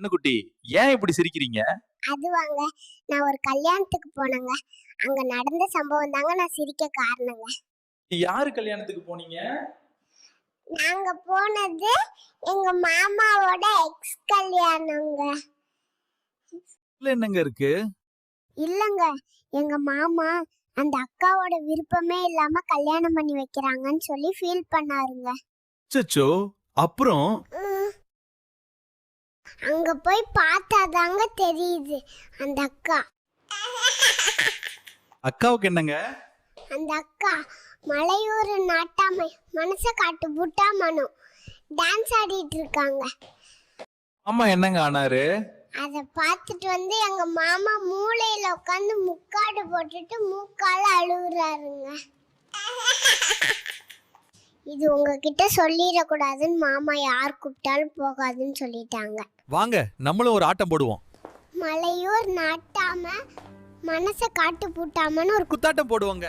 கண்ணுக்குட்டி ஏன் இப்படி சிரிக்கிறீங்க? அது வாங்க நான் ஒரு கல்யாணத்துக்கு போனேங்க. அங்க நடந்த சம்பவம் தாங்க நான் சிரிக்க காரணங்க. யாரு கல்யாணத்துக்கு போனீங்க? நாங்க போனது எங்க மாமாவோட எக்ஸ் கல்யாணங்க. இதுல என்னங்க இருக்கு? இல்லங்க. எங்க மாமா அந்த அக்காவோட விருப்பமே இல்லாம கல்யாணம் பண்ணி வைக்கிறாங்கன்னு சொல்லி ஃபீல் பண்ணாருங்க. சச்சோ அப்புறம். அங்க போய் பார்த்தாதாங்க தெரியுது. அந்த அக்கா. அக்காவுக்கு என்னங்க? அந்த அக்கா மலையூர் நாட்டாமை மனச காட்டு புட்டா மனு. டான்ஸ் ஆடிட்டு இருக்காங்க. அம்மா என்னங்க ஆனாரு? அதை பார்த்துட்டு வந்து எங்க மாமா மூளையில உட்காந்து முக்காடு போட்டுட்டு மூக்கால அழுகுறாருங்க. இது உங்ககிட்ட சொல்லிடக்கூடாதுன்னு மாமா யார் கூப்பிட்டாலும் போகாதுன்னு சொல்லிட்டாங்க. வாங்க நம்மளும் ஒரு ஆட்டம் போடுவோம். மலையூர் நாட்டாம மனச காட்டு பூட்டாமன்னு ஒரு குத்தாட்டம் போடுவோங்க.